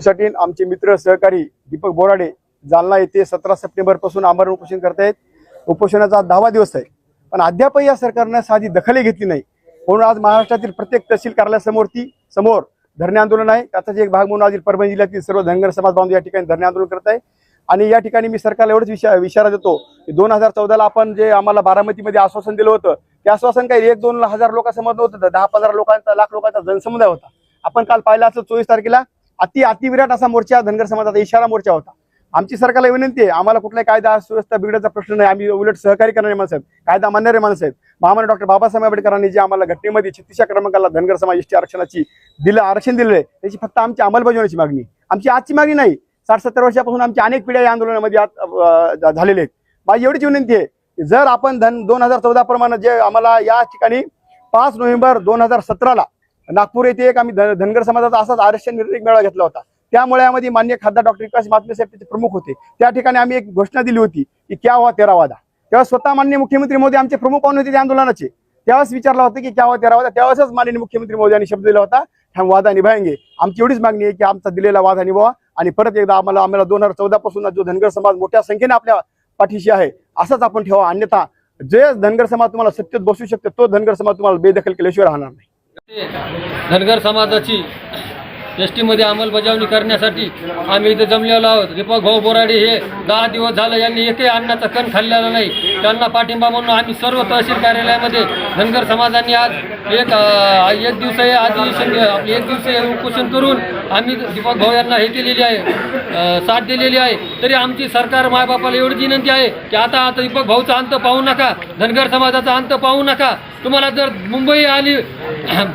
साठी आमचे मित्र सहकारी दीपक बोराडे जालना येथे सतरा सप्टेंबरपासून आमरण उपोषण करतायत. उपोषणाचा दहावा दिवस आहे. पण अद्यापही या सरकारनं साधी दखलही घेतली नाही. म्हणून आज महाराष्ट्रातील प्रत्येक तहसील कार्यालयासमोर ती समोर धरणे आंदोलन आहे. त्याचाच एक भाग म्हणून आज परभणी जिल्ह्यातील सर्व धनगर समाज बांधव या ठिकाणी धरणे आंदोलन करत आहे आणि या ठिकाणी मी सरकारला एवढंच विशा इशारा देतो की दोन हजार चौदाला आपण जे आम्हाला बारामतीमध्ये आश्वासन दिलं होतं ते आश्वासन काही एक दोन हजार लोकांसमोर नव्हतं. तर दहा पंधरा लोकांचा लाख लोकांचा जनसमुदाय होता. आपण काल पाहिलं असं चोवीस तारखेला अति अतिविराट असा मोर्चा धनगर समाजाचा इशारा मोर्चा होता. आमची सरकारला विनंती आहे आम्हाला कुठलाही कायदा सुव्यवस्था बिघडायचा प्रश्न नाही. आम्ही उलट सहकारी करणारे माणसं आहेत कायदा मानणारे माणसं आहेत. महामान्य डॉक्टर बाबासाहेब आंबेडकरांनी जे आम्हाला घटनेमध्ये छत्तीसच्या क्रमांकाला धनगर समाज एसटी आरक्षणाची दिलं आरक्षण दिलेलं आहे त्याची फक्त आमची अंमलबजावणीची मागणी. आमची आजची मागणी नाही. साठ सत्तर वर्षापासून आमची अनेक पिढ्या या आंदोलनामध्ये आज झालेले आहेत. माझी एवढीच विनंती आहे जर आपण धन दोन हजार चौदा प्रमाणे जे आम्हाला या ठिकाणी पाच नोव्हेंबर दोन हजार सतराला नागपूर येथे एक आम्ही धन- धनगर समाजाचा असाच आरक्षण निर्णय मेळावा घेतला होता. त्यामुळे यामध्ये मान्य खासदार डॉक्टर विकास साहेब त्याचे प्रमुख होते. त्या ठिकाणी आम्ही एक घोषणा दिली होती की क्या व्हा तेरा वादा. तेव्हा स्वतः मान्य मुख्यमंत्री मोदी आमचे प्रमुख पाहुणे होते त्या आंदोलनाचे. त्यावेळेस विचारला होता की क्या व्हा तेरा वादा. त्यावेळेसच माननीय मुख्यमंत्री मोदी यांनी शब्द दिला होता हम वादा निभायंगे आमची एवढीच मागणी आहे की आमचा दिलेला वादा निभावा आणि परत एकदा आम्हाला आम्हाला दोन हजार चौदा पासून जो धनगर समाज मोठ्या संख्येने आपल्या पाठीशी आहे असंच आपण ठेवा. अन्यथा जे धनगर समाज तुम्हाला सत्तेत बसू शकते तो धनगर समाज तुम्हाला बेदखल केल्याशिवाय राहणार नाही. धनगर समाजाची एस टीमध्ये अंमलबजावणी करण्यासाठी आम्ही इथे जमलेलो आहोत. दीपक भाऊ बोराडे हे दहा दिवस झालं यांनी एकही अन्नाचा कण खाल्लेला नाही. त्यांना पाठिंबा म्हणून आम्ही सर्व तहसील कार्यालयामध्ये धनगर समाजांनी आज एक एक दिवसीय अधिवेशन एक दिवसीय उपोषण करून आम्ही दीपक भाऊ यांना हे केलेली आहे साथ दिलेली आहे. तरी आमची सरकार मायबापाला एवढी विनंती आहे की आता आता दीपक भाऊचा अंत पाहू नका धनगर समाजाचा अंत पाहू नका. तुम्हाला जर मुंबई आणि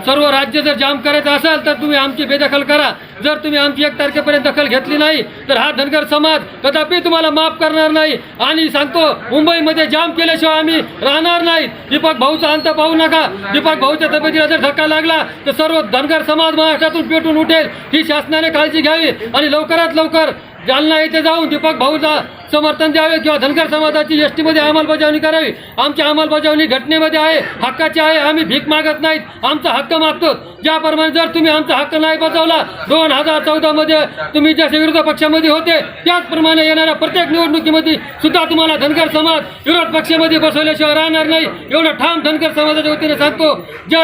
सर्व राज्य जर जाम करायचं असेल तर तुम्ही आमची बेदखल करा. जर तुम्ही आमची एक तारखेपर्यंत दखल घेतली नाही तर हा धनगर समाज कदापि तुम्हाला माफ करणार नाही. आणि सांगतो मुंबईमध्ये जाम केल्याशिवाय आम्ही राहणार नाही दीपक भाऊचा अंत पाहू नका. दीपक भाऊच्या तब्येतीला जर धक्का लागला तर सर्व धनगर समाज महाराष्ट्रातून पेटून उठेल. ही शासनाने काळजी घ्यावी आणि लवकरात लवकर जालना येथे जाऊन दीपक भाऊचा समर्थन द्यावे किंवा धनगर समाजाची एस टीमध्ये अंमलबजावणी करावी. आमची अंमलबजावणी घटनेमध्ये आहे हक्काची आहे आम्ही भीक मागत नाहीत. आमचा हक्क मागतो ज्याप्रमाणे जर तुम्ही आमचा हक्क नाही बजावला दोन हजार चौदामध्ये तुम्ही जसे विरोध पक्षामध्ये होते त्याचप्रमाणे येणाऱ्या प्रत्येक निवडणुकीमध्ये सुद्धा तुम्हाला धनगर समाज विरोध पक्षामध्ये बसवल्याशिवाय राहणार नाही. एवढं ठाम धनगर समाजाच्या वतीने सांगतो. ज्या